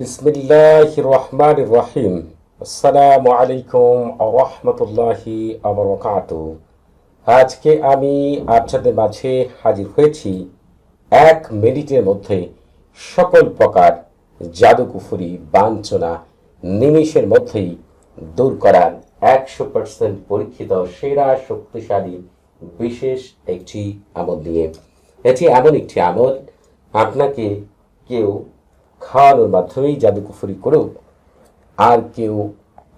বিসমিল্লাহ রহমান রহিম আসসালামু আলাইকুম রহমতুল্লাহি আবরকাত আজকে আমি আপনাদের মাঝে হাজির হয়েছি এক মিনিটের মধ্যে সকল প্রকার জাদুকুফুরি, বাঞ্ছনা, নিমিষের মধ্যেই দূর করার একশো পার্সেন্ট পরীক্ষিত, সেরা, শক্তিশালী, বিশেষ একটি আমল নিয়ে। এটি এমন একটি আমল, আপনাকে কেউ খাওয়ানোর মাধ্যমেই জাদুকুফুরি করুক আর কেউ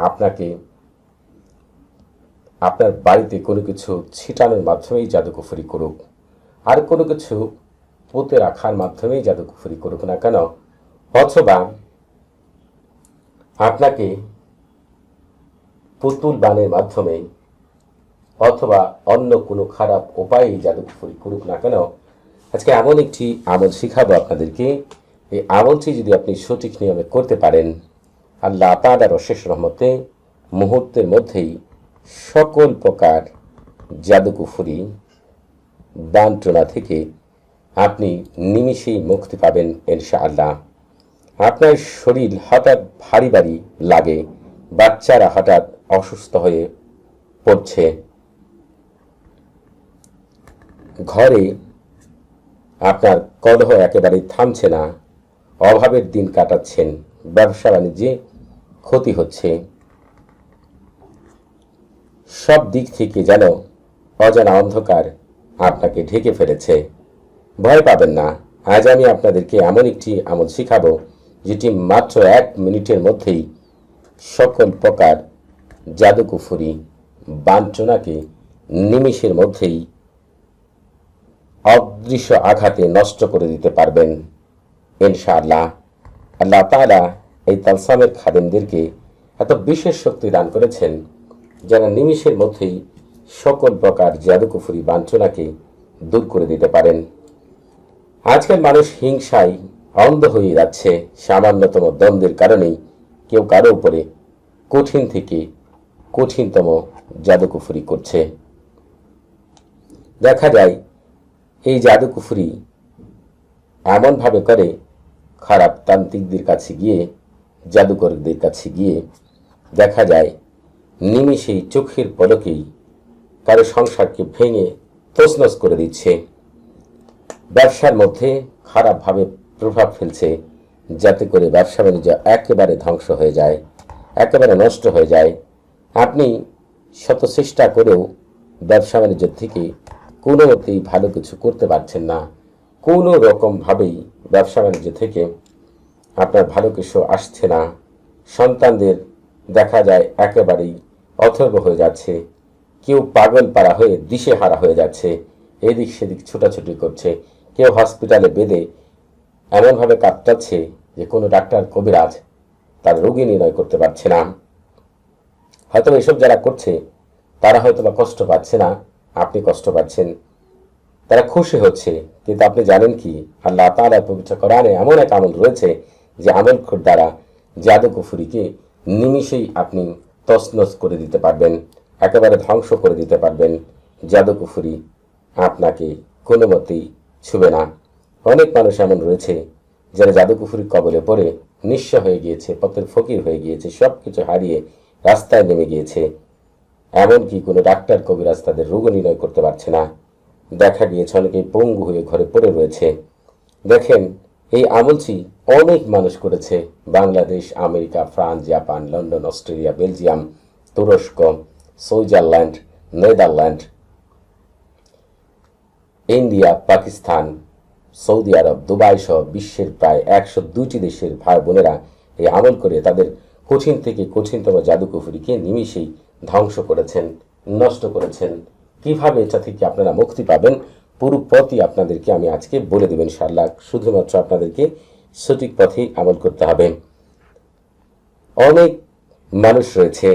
আপনাকে, আপনার বাড়িতে কোনো কিছু ছিটানোর মাধ্যমেই জাদুকুফুরি করুক। আর কোনো কিছু পুঁতে রাখার মাধ্যমেই জাদুকুফুরি করুক না কেন? অথবা আপনাকে পুতুল বানের মাধ্যমে অথবা অন্য কোনো খারাপ উপায়ে জাদুকুফুরি করুক না কেন? আজকে এমন একটি আমল শিখাবো আপনাদেরকে। এই আমলটি যদি আপনি সঠিক নিয়মে করতে পারেন, আল্লাহ তালার অশেষ রহমতে মুহূর্তের মধ্যেই সকল প্রকার জাদুকুফুরি বান্টনা থেকে আপনি নিমিষেই মুক্তি পাবেন ইনশাআল্লাহ। আপনার শরীর হঠাৎ ভারী ভারী লাগে, বাচ্চারা হঠাৎ অসুস্থ হয়ে পড়ছে। ঘরে আপনার কলহ একেবারেই থামছে না। অভাবের দিন কাটাচ্ছেন। ব্যবসা বাণিজ্যে ক্ষতি হচ্ছে। সব দিক থেকে যেন অজানা অন্ধকার আপনাকে ঢেকে ফেলেছে। ভয় পাবেন না। আজ আমি আপনাদেরকে এমন একটি আমল শিখাবো, যেটি মাত্র এক মিনিটের মধ্যেই সকল প্রকার জাদুকুফুরি বাঞ্চনাকে নিমিষের মধ্যেই অদৃশ্য আঘাতে নষ্ট করে দিতে পারবেন। ইনশাআল্লাহ। আল্লাহ তালা এই তালসামের খাদেমদেরকে এত বিশেষ শক্তি দান করেছেন যারা নিমিষের মধ্যেই সকল প্রকার জাদুকুফুরি বাঞ্ছনাকে দূর করে দিতে পারেন। আজকাল মানুষ হিংসায় অন্ধ হয়ে যাচ্ছে, সামান্যতম দ্বন্দ্বের কারণেই কেউ কারও উপরে কঠিন থেকে কঠিনতম জাদুকুফুরি করছে। দেখা যায়, এই জাদুকুফুরি এমনভাবে করে খারাপ তান্ত্রিকদের কাছে গিয়ে, জাদুকরদের কাছে গিয়ে দেখা যায় নিমিষেই চোখের পলকেই কারও সংসারকে ভেঙে তছনছ করে দিচ্ছে। ব্যবসার মধ্যে খারাপভাবে প্রভাব ফেলছে, যাতে করে ব্যবসা বাণিজ্য একেবারে ধ্বংস হয়ে যায়, একেবারে নষ্ট হয়ে যায়। আপনি শত চেষ্টা করেও ব্যবসা বাণিজ্য থেকে কোনোমতেই ভালো কিছু করতে পারছেন না। কোনো রকমভাবেই ব্যবসা বাণিজ্য থেকে আপনার ভালো কিছু আসছে না। সন্তানদের দেখা যায় একেবারেই অথর্ব হয়ে যাচ্ছে। কেউ পাগল পাড়া হয়ে দিশে হারা হয়ে যাচ্ছে। এদিক সেদিক ছোটাছুটি করছে। কেউ হসপিটালে বেঁধে এমনভাবে কাটাচ্ছে যে কোনো ডাক্তার কবিরাজ তার রোগী নির্ণয় করতে পারছে না। হয়তো এসব যারা করছে, তারা হয়তো বা কষ্ট পাচ্ছে না। আপনি কষ্ট পাচ্ছেন। তারা খুশি হচ্ছে। কিন্তু আপনি জানেন কি? আল্লাহ তালা পবিত্র কোরআনে এমন এক আমল রয়েছে যে আমল দ্বারা জাদু কুফুরিকে নিমিষেই আপনি তছনছ করে দিতে পারবেন, একেবারে ধ্বংস করে দিতে পারবেন। জাদু কুফুরি আপনাকে কোনো মতেই ছুবে না। অনেক মানুষ এমন রয়েছে যারা জাদুকুফুরি কবলে পড়ে, নিঃস্ব হয়ে গিয়েছে, পথের ফকির হয়ে গিয়েছে সব কিছু হারিয়ে রাস্তায় নেমে গিয়েছে। এমনকি কোনো ডাক্তার কবিরাজ তাদের রোগ নির্ণয় করতে পারছে না। দেখা গিয়েছে, অনেকেই পঙ্গু হয়ে ঘরে পড়ে রয়েছে। দেখেন, এই আমলটি অনেক মানুষ করেছে। Bangladesh, America, France, Japan, London, Australia, Belgium, তুরস্ক, Switzerland, Netherland, India, Pakistan, Saudi আরব, দুবাই সহ বিশ্বের প্রায় একশো দুইটি দেশের ভাই বোনেরা এই আমল করে তাদের কঠিন থেকে কঠিনতম জাদুকুফুরিকে নিমিষেই ধ্বংস করেছেন, নষ্ট করেছেন। কীভাবে এটা থেকে আপনারা মুক্তি পাবেন, পুরো পথই আপনাদেরকে আমি আজকে বলে দেবেন ইনশাআল্লাহ। শুধুমাত্র আপনাদেরকে সঠিক পথেই আমল করতে হবে। অনেক মানুষ রয়েছে,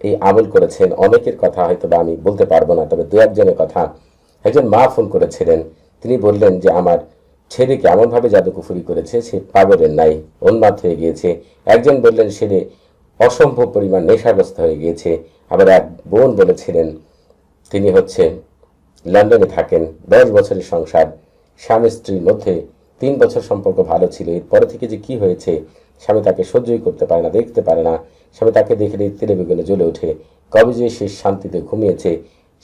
এই আমল করেছেন, অনেকের কথা হয়তো বা আমি বলতে পারব না, তবে দু একজনের কথা। একজন মা ফোন করেছিলেন, তিনি বললেন যে, আমার ছেলেকে এমনভাবে জাদুকুফুরি করেছে, সে পাগলের নাই, উন্মাদ হয়ে গিয়েছে। একজন বললেন, ছেলে অসম্ভব পরিমাণ নেশাগ্রস্ত হয়ে গিয়েছে। আবার এক বোন বলেছিলেন তিনি হচ্ছে লন্ডনে থাকেন, দশ বছরের সংসার, স্বামী স্ত্রীর মধ্যে তিন বছর সম্পর্ক ভালো ছিল, এরপরে থেকে যে কি হয়েছে, স্বামী তাকে সহ্যই করতে পারে না, দেখতে পারে না। স্বামী তাকে দেখে তেলে বেগুনে জ্বলে ওঠে। কবে যে সে শান্তিতে ঘুমিয়েছে,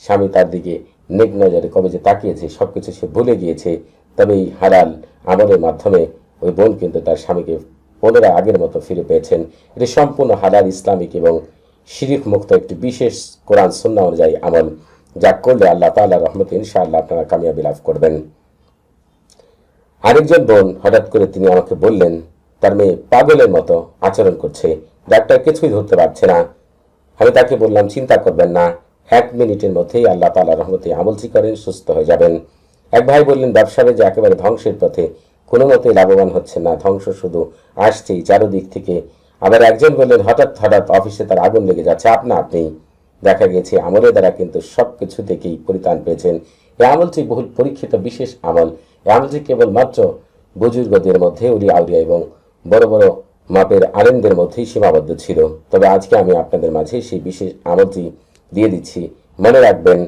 স্বামী তার দিকে নেক নজরে কবে যে তাকিয়েছে, সবকিছু সে ভুলে গিয়েছে। তবে এই হারাল আমলের মাধ্যমে ওই বোন কিন্তু তার স্বামীকে পুনরায় আগের মতো ফিরে পেয়েছেন। এটি সম্পূর্ণ হালাল ইসলামিক এবং শিরিক মুক্ত একটি বিশেষ কোরআন সুন্না অনুযায়ী আমল। যা করলে আল্লাহ তাল্লাহ রহমত ইনশাআল্লাহ আপনারা কামিয়াবি লাভ করবেন। আরেকজন বোন হঠাৎ করে তিনি আমাকে বললেন, তার মেয়ে পাগলের মতো আচরণ করছে। ডাক্তার কিছুই ধরতে পারছে না। আমি তাকে বললাম, চিন্তা করবেন না। এক মিনিটের মধ্যেই আল্লাহ তালা রহমতে আমলটি করেন, সুস্থ হয়ে যাবেন। এক ভাই বললেন ব্যবসাবে যে একেবারে ধ্বংসের পথে। কোনো মতে লাভবান হচ্ছে না। ধ্বংস শুধু আসছেই। চারোদিক থেকে। আবার একজন বললেন, হঠাৎ হঠাৎ অফিসে তার আগুন লেগে যাচ্ছে। আপনা আপনি। দেখা গেছে আমলের দ্বারা কিন্তু সব কিছু থেকেই পরিত্রাণ পেয়েছেন। এই আমলটি বহুল পরীক্ষিত, বিশেষ আমল। এই আমলটি কেবলমাত্র বুজুর্গদের মধ্যে উড়িয়া আউরিয়া এবং বড় বড় মাপের আনন্দের মধ্যেই সীমাবদ্ধ ছিল। তবে আজকে আমি আপনাদের মাঝে সেই বিশেষ আমলটি দিয়ে দিচ্ছি। মনে রাখবেন,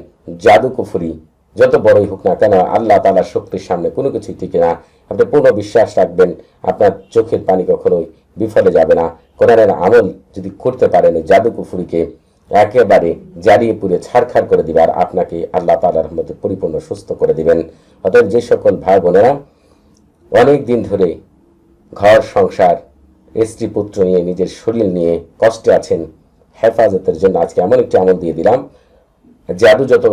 জাদু কুফুরি যত বড়ই হোক না কেন, আল্লাহ তালার শক্তির সামনে কোনো কিছুই টিকে না। আপনি পূর্ণ বিশ্বাস রাখবেন, আপনার চোখের পানি কখনোই বিফলে যাবে না। কোরআনের আমল যদি করতে পারেন, জাদু কুফুরিকে একেবারে জ্বালিয়ে পুড়ে ছাড়খাড় করে দিবে আর আপনাকে আল্লাহ তালার মধ্যে পরিপূর্ণ সুস্থ করে দিবেন। অতএব যে সকল ভাই বোনেরা অনেক দিন ধরে ঘর, সংসার স্ত্রী পুত্র নিয়ে, নিজের শরীর নিয়ে কষ্টে আছেন, হেফাজতের জন্য আজকে এমন একটি আমল দিয়ে দিলাম। জাদু যত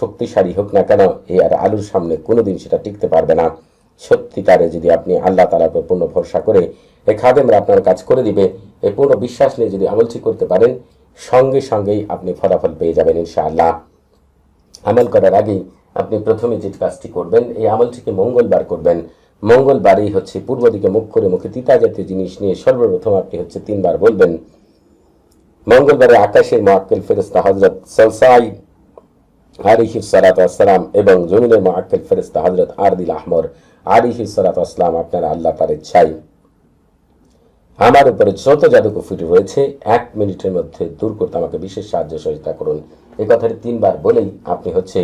শক্তিশালী হোক না কেন এই আর আলুর সামনে কোনোদিন সেটা টিকতে পারবে না। সত্যিকারে যদি আপনি আল্লাহ তালার উপর পূর্ণ ভরসা করে এই খাদেমরা আপনার কাজ করে দিবে এই পূর্ণ বিশ্বাস নিয়ে যদি আমলটি করতে পারেন সঙ্গে সঙ্গেই আপনি ফলাফল পেয়ে যাবেন, ইনশাআল্লাহ। আমল করার আগেই আপনি প্রথমে যে কাজটি করবেন, এই আমলটিকে মঙ্গলবার করবেন। মঙ্গলবারই হচ্ছে পূর্ব দিকে মুখ করে মুখে তিতা জাতীয় জিনিস নিয়ে সর্বপ্রথম আপনি হচ্ছে তিনবার বলবেন। মঙ্গলবারে আকাশের মোয়াক্কেল ফেরেস্তা হজরত সলসাই আরিহি সালাত আসসালাম এবং জমিনের মোয়াক্কেল ফেরেস্তা হজরত আরদিল আহমর আরিহি সালাত আসসালাম আপনারা আল্লাহ তার ইচ্ছাই আমার উপরে যত জাদু কুফুরি রয়েছে, এক মিনিটের মধ্যে দূর করতে আমাকে বিশেষ সাহায্য সহযোগিতা করুন। এই কথাটি তিনবার বলেই আপনি হচ্ছে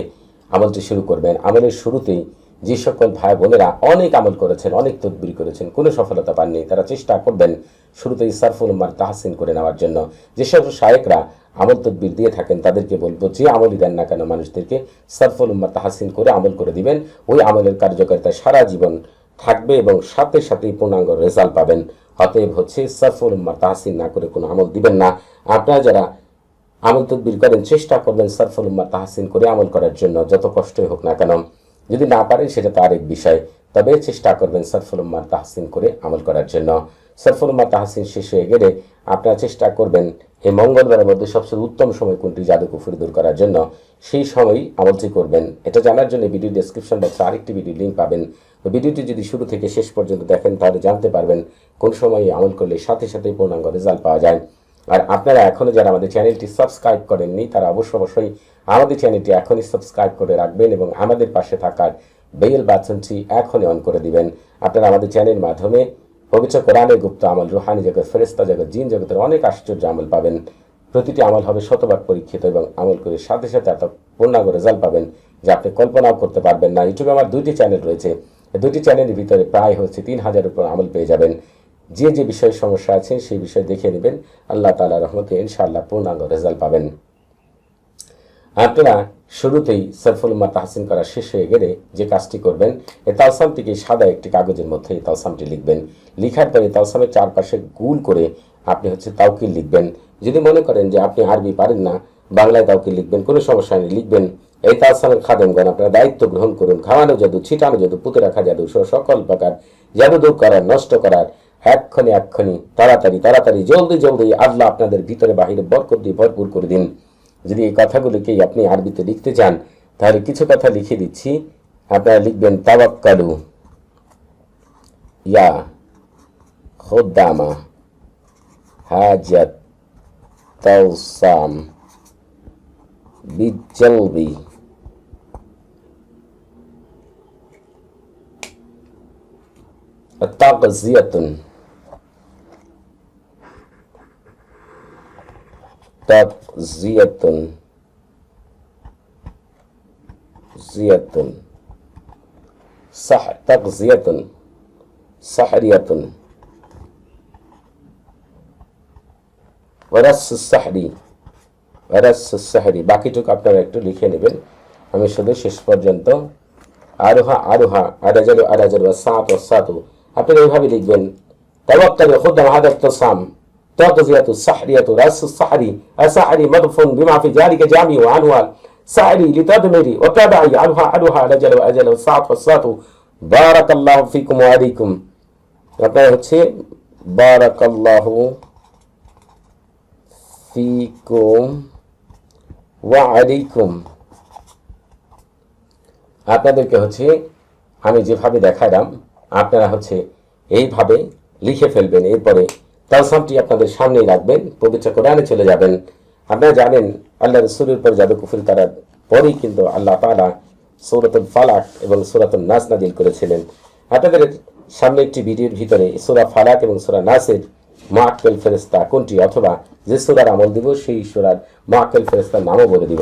আমলটি শুরু করবেন। আমলের শুরুতেই যে সকল ভাই বোনেরা অনেক আমল করেছেন, অনেক তদবির করেছেন, কোনো সফলতা পাননি, তারা চেষ্টা করবেন শুরুতেই সারফুল উম্মার তাহসিন করে নেওয়ার জন্য। যেসব শায়েকরা আমল তদবির দিয়ে থাকেন, তাদেরকে বলব, যে আমলই দেন না কেন মানুষদেরকে, সারফুল উম্মার তাহসিন করে আমল করে দিবেন। ওই আমলের কার্যকারিতা সারা জীবন থাকবে এবং সাথে সাথেই পূর্ণাঙ্গ রেজাল্ট পাবেন। অতএব হচ্ছে সারফুল তাহসিন না করে কোনো আমল দিবেন না। আপনারা যারা আমল তদবির করেন, চেষ্টা করবেন সারফুল মাতাহাসিন তাহসিন করে আমল করার জন্য, যত কষ্টই হোক না কেন। যদি না পারেন, সেটা তার এক বিষয়। তবে চেষ্টা করবেন সরফুল তাহসিন করে আমল করার জন্য। সরফুল উম্মার তাহসিন শেষ হয়ে গেলে আপনারা চেষ্টা করবেন এই মঙ্গলবারের মধ্যে সবচেয়ে উত্তম সময় কোনটি জাদু কুফুরি দূর করার জন্য, সেই সময়ই আমলটি করবেন। এটা জানার জন্য ভিডিও ডেসক্রিপশন বক্সে আরেকটি ভিডিও লিঙ্ক পাবেন। ভিডিওটি যদি শুরু থেকে শেষ পর্যন্ত দেখেন, তাহলে জানতে পারবেন কোন সময়ে আমল করলে সাথে সাথে পূর্ণাঙ্গ রেজাল্ট পাওয়া যায়। আর আপনারা এখনও যারা আমাদের চ্যানেলটি সাবস্ক্রাইব করেননি, তারা অবশ্য অবশ্যই আমাদের চ্যানেলটি এখনই সাবস্ক্রাইব করে রাখবেন এবং আমাদের পাশে থাকার বেল বাটনটি এখনই অন করে দিবেন। আপনারা আমাদের চ্যানেলের মাধ্যমে পবিত্র কোরআনের গুপ্ত আমল, রুহানি জগৎ ফেরেস্তা জগৎ, জিন জগতের অনেক আশ্চর্য আমল পাবেন। প্রতিটি আমল হবে শতভাগ পরীক্ষিত এবং আমল করে সাথে সাথে এত পূর্ণাঙ্গ রেজাল্ট পাবেন যা আপনি কল্পনাও করতে পারবেন না। ইউটিউবে আমার দুইটি চ্যানেল রয়েছে। দুটি চ্যানেলের ভিতরে প্রায় হচ্ছে তিন হাজার উপর আমল পেয়ে যাবেন। যে যে বিষয়ে সমস্যা আছে সেই বিষয়ে দেখে নেবেন। আল্লাহ তালা রহমতে ইনশাআল্লাহ পূর্ণাঙ্গ রেজাল্ট পাবেন। আপনারা শুরুতেই উম্মা তাহসিন করা শেষ হয়ে গেলে যে কাজটি করবেন এই তালসামটিকে সাদা একটি কাগজের মধ্যে এই তালসামটি লিখবেন। লিখার পরে তালসামের চারপাশে গুল করে আপনি হচ্ছে তাউকিল লিখবেন। যদি মনে করেন যে আপনি আরবি পারেন না, বাংলায় তাউকিল লিখবেন, কোনো সমস্যা নেই, লিখবেন। এই তালসামের খাদেমগণ আপনারা দায়িত্ব গ্রহণ করুন। খাওয়ানো জাদু, ছিটানো জাদু, পুঁতে রাখা জাদু সহ সকল প্রকার জাদু দূর করার, নষ্ট করার, এক্ষণে এক্ষণে, তাড়াতাড়ি তাড়াতাড়ি, জলদি জলদি আল্লাহ আপনাদের ভিতরে বাহিরে বরকত দিয়ে ভরপুর করে দিন। যদি এই কথাগুলিকেই আপনি আরবিতে লিখতে চান, তাহলে কিছু কথা লিখে দিচ্ছি। আপনারা লিখবেন তাওয়াক্কালু ইয়া খুদ্দামা হাজাত তাওসাম বিজলবি জিয়াতুন। জিয়াতুন। তাকজিয়াতুন সাহরিয়াতুন। ওরাস সাহরি। আপনারা একটু লিখে নেবেন। আমি শুধু শেষ পর্যন্ত। আরোহা আরোহা, আরাজালু আরাজালু সাত ও সাতু। আপনারা এইভাবে লিখবেন। তাবাক্কাল খুদ্দাম হাদাত সাম تغذية السحرية رأس السحري السحري مدفون بما في ذلك جامع وعنوان سحري لتدمري وتابعي عنها عنها رجل وأجل والساعة والساعة بارك الله فيكم وعليكم আপনার হচ্ছে বারাকাল্লাহ ফিকুম ওয়া আলাইকুম আপনাদেরকে হচ্ছে আমি যেভাবে দেখালাম আপনারা হচ্ছে এইভাবে লিখে ফেলবেন এরপরে তালসামটি আপনাদের সামনেই রাখবেন পবিত্র কোরআনে চলে যাবেন আপনারা জানেন আল্লাহ রসুলের পর যাদু কুফুরি তারা পরেই কিন্তু আল্লাহ তালা সৌরতুল ফালাক এবং সৌরাতুল নাস নাজিল করেছিলেন আপনাদের সামনে একটি ভিডিওর ভিতরে সুরা ফালাক এবং সুরা নাসের মাক্কেল ফেরেস্তা কোনটি অথবা যে সুরার আমল দিব সেই সুরার মাক্কেল ফেরেস্তার নামও বলে দিব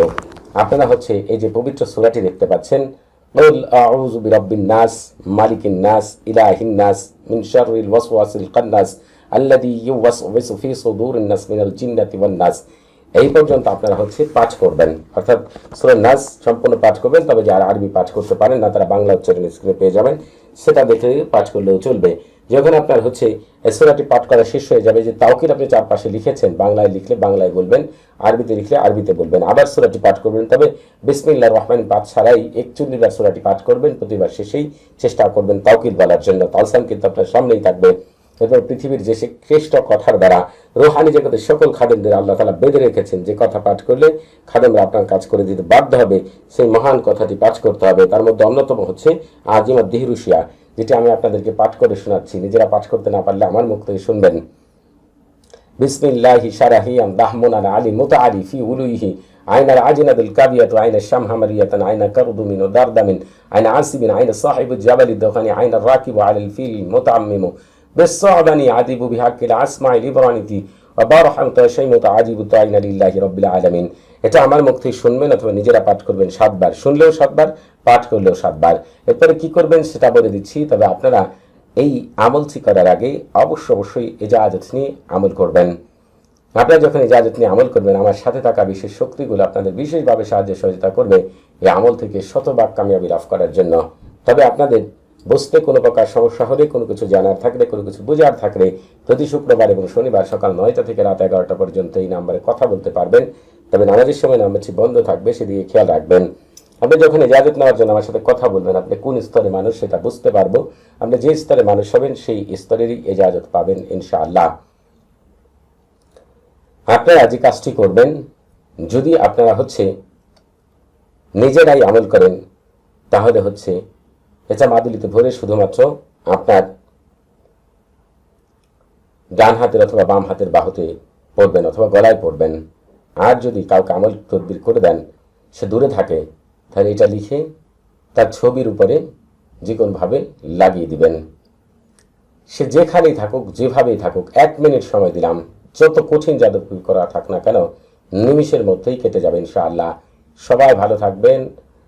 আপনারা হচ্ছে এই যে পবিত্র সুরাটি দেখতে পাচ্ছেন قل أعوذ برب الناس مالك الناس إله الناس من شر الوسواس القناس আল্লাদি ইউওয়াস ওয়েস ফি সৌদুর নাস মিনাল জিন্নাতি ওয়ান নাস। এই পর্যন্ত আপনারা হচ্ছে পাঠ করবেন। অর্থাৎ সুরা নাস সম্পূর্ণ পাঠ করবেন, তবে যারা আরবি পাঠ করতে পারেন না, তারা বাংলা উচ্চারণ স্ক্রিনে পেয়ে যাবেন। সেটা দেখে পাঠ করলেও চলবে। যখন আপনার হচ্ছে এসোরাটি পাঠ করা শেষ হয়ে যাবে, যে তাওকির আপনি চারপাশে লিখেছেন, বাংলায় লিখলে বাংলায় বলবেন, আরবিতে লিখলে আরবিতে বলবেন, আবার সুরাটি পাঠ করবেন। তবে বিসমিল্লা রহমান পাঠ ছাড়াই একচল্লিশবার সোরাটি পাঠ করবেন, প্রতিবার শেষেই চেষ্টা করবেন তাওকির বলার জন্য। তালসান কিন্তু আপনার সামনেই থাকবে। এবং পৃথিবীর যে শ্রেষ্ঠ কথার দ্বারা রোহানি জগতের সকল খাদেমদের আল্লাহ তালা বেঁধে রেখেছেন, যে কথা পাঠ করলে খাদেমরা আপনার কাজ করে দিতে বাধ্য হবে, সেই মহান কথাটি পাঠ করতে হবে। তার মধ্যে অন্যতম হচ্ছে আজিমা দিহরুশিয়া, যেটি আমি আপনাদেরকে পাঠ করে শোনাচ্ছি। নিজেরা পাঠ করতে না পারলে আমার মুখ থেকে শুনবেন। বিসমিল্লাহি সারাহিয়ান দাহমুনান আলী মুতাআরিফি উলুইহি আইনার আজিনাদুল কাবিয়াত আইনা শামহামারিয়াতান আইনা কারদুমিন দারদামিন আইনা আসিবিন আইনা সাহিবুল জাবালিদ দোকানি, আইনা রাকিব আলাল ফিল মুতাআম্মিমু বেসানি আদিবু বিহাকিল আসমাইল ইবরানিদি আলামিন। এটা আমার মুখ শুনবেন অথবা নিজেরা পাঠ করবেন সাতবার। শুনলেও সাতবার, পাঠ করলেও সাতবার। এরপরে কি করবেন সেটা বলে দিচ্ছি, তবে আপনারা এই আমলটি করার আগে অবশ্য অবশ্যই এজাজত নিয়ে আমল করবেন। আপনারা যখন এজাজত নিয়ে আমল করবেন, আমার সাথে থাকা বিশেষ শক্তিগুলো আপনাদের বিশেষভাবে সাহায্য সহযোগিতা করবে এই আমল থেকে শতভাগ কামিয়াবি লাভ করার জন্য। তবে আপনাদের বুঝতে কোনো প্রকার সমস্যা হলে, কোনো কিছু জানার থাকলে, কোনো কিছু বোঝার থাকলে প্রতি শুক্রবার এবং শনিবার সকাল নয়টা থেকে রাত এগারোটা পর্যন্ত এই নাম্বারে কথা বলতে পারবেন। তবে নামাজের সময় নাম্বারটি বন্ধ থাকবে সেদিকে খেয়াল রাখবেন। আপনি যখন ইজাজত নেওয়ার জন্য আমার সাথে কথা বলবেন, আপনি কোন স্তরে মানুষ সেটা বুঝতে পারব। আপনি যে স্তরে মানুষ হবেন, সেই স্তরেরই ইজাজত পাবেন, ইনশাআল্লাহ। আপনারা যে কাজটি করবেন, যদি আপনারা হচ্ছে নিজেরাই আমল করেন, তাহলে হচ্ছে এটা মাদুলিতে ভরে শুধুমাত্র আপনার ডান হাতের অথবা বাম হাতের বাহুতে পড়বেন অথবা গলায় পড়বেন। আর যদি কাউকে আমল তদবির করে দেন, সে দূরে থাকে, তাহলে এটা লিখে তার ছবির উপরে যে কোনোভাবে লাগিয়ে দিবেন। সে যেখানেই থাকুক, যেভাবেই থাকুক, এক মিনিট সময় দিলাম, যত কঠিন জাদু করা থাক না কেন, নিমিষের মধ্যেই কেটে যাবে ইনশাআল্লাহ। সবাই ভালো থাকবেন।